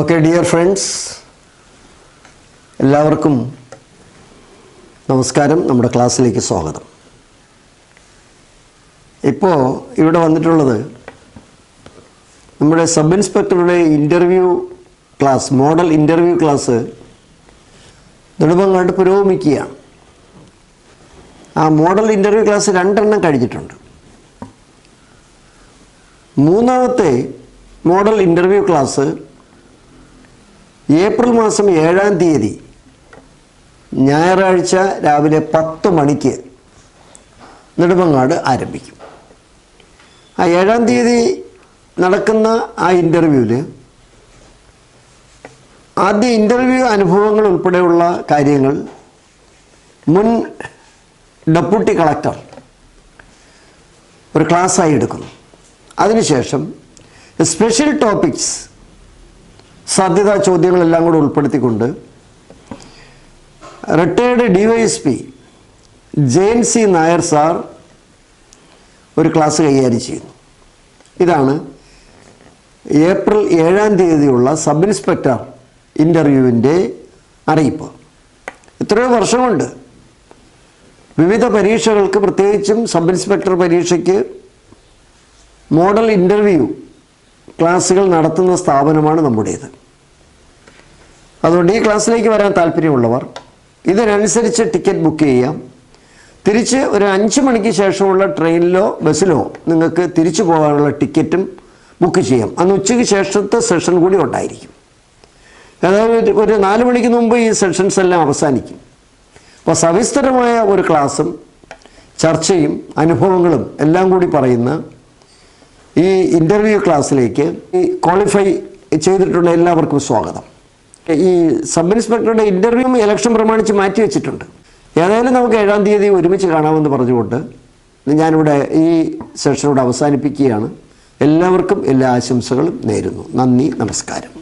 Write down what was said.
Okay dear friends എല്ലാവർക്കും നമസ്കാരം. നമ്മുടെ ക്ലാസ്സിലേക്ക് സ്വാഗതം. ഇപ്പോൾ ഇവിടെ വന്നിട്ടുള്ളത് നമ്മുടെ sub ഇൻസ്പെക്ടറുടെ interview class model interview class നെടുമ്പങ്ങാട്ട് പുരോഗമിക്കുകയാണ്. ആ മോഡൽ ഇന്റർവ്യൂ ക്ലാസ് രണ്ടെണ്ണം കഴിഞ്ഞിട്ടുണ്ട്. മൂന്നാമത്തെ മോഡൽ ഇന്റർവ്യൂ ക്ലാസ് ഏപ്രിൽ മാസം ഏഴാം തീയതി ഞായറാഴ്ച രാവിലെ പത്ത് മണിക്ക് നെടുമങ്ങാട് ആരംഭിക്കും. ആ ഏഴാം തീയതി നടക്കുന്ന ആ ഇന്റർവ്യൂവിൽ ആദ്യ ഇന്റർവ്യൂ അനുഭവങ്ങൾ ഉൾപ്പെടെയുള്ള കാര്യങ്ങൾ മുൻ ഡെപ്യൂട്ടി കളക്ടർ ഒരു ക്ലാസ്സായി എടുക്കുന്നു. അതിനുശേഷം സ്പെഷ്യൽ ടോപ്പിക്സ് സാധ്യതാ ചോദ്യങ്ങളെല്ലാം കൂടെ ഉൾപ്പെടുത്തിക്കൊണ്ട് retired DYSP Jain C Nair sir ഒരു ക്ലാസ് കൈകാര്യം ചെയ്യുന്നു. ഇതാണ് ഏപ്രിൽ ഏഴാം തീയതിയുള്ള സബ് ഇൻസ്പെക്ടർ ഇന്റർവ്യൂവിന്റെ അറിയിപ്പ്. എത്രയോ വർഷമുണ്ട്. വിവിധ പരീക്ഷകൾക്ക് പ്രത്യേകിച്ചും സബ് ഇൻസ്പെക്ടർ പരീക്ഷയ്ക്ക് മോഡൽ ഇന്റർവ്യൂ ക്ലാസ്സുകൾ നടത്തുന്ന സ്ഥാപനമാണ് നമ്മുടേത്. അതുകൊണ്ട് ഈ ക്ലാസ്സിലേക്ക് വരാൻ താല്പര്യമുള്ളവർ ഇതിനനുസരിച്ച് ടിക്കറ്റ് ബുക്ക് ചെയ്യാം. തിരിച്ച് ഒരു അഞ്ച് മണിക്ക് ശേഷമുള്ള ട്രെയിനിലോ ബസ്സിലോ നിങ്ങൾക്ക് തിരിച്ചു പോകാനുള്ള ടിക്കറ്റും ബുക്ക് ചെയ്യാം. അന്ന് ഉച്ചയ്ക്ക് ശേഷത്തെ സെഷൻ കൂടി ഉണ്ടായിരിക്കും. അതായത് ഒരു നാല് മണിക്ക് മുമ്പ് ഈ സെഷൻസ് എല്ലാം അവസാനിക്കും. അപ്പോൾ സവിസ്തരമായ ഒരു ക്ലാസ്സും ചർച്ചയും അനുഭവങ്ങളും എല്ലാം കൂടി പറയുന്ന ഈ ഇന്റർവ്യൂ ക്ലാസ്സിലേക്ക് ഈ ക്വാളിഫൈ ചെയ്തിട്ടുള്ള എല്ലാവർക്കും സ്വാഗതം. ഈ സബ് ഇൻസ്പെക്ടറുടെ ഇന്റർവ്യൂ ഇലക്ഷൻ പ്രമാണിച്ച് മാറ്റി വെച്ചിട്ടുണ്ട്. ഏതായാലും നമുക്ക് ഏഴാം തീയതി ഒരുമിച്ച് കാണാമെന്ന് പറഞ്ഞുകൊണ്ട് ഞാനിവിടെ ഈ സെഷനോട് അവസാനിപ്പിക്കുകയാണ്. എല്ലാവർക്കും എല്ലാ ആശംസകളും നേരുന്നു. നന്ദി നമസ്കാരം.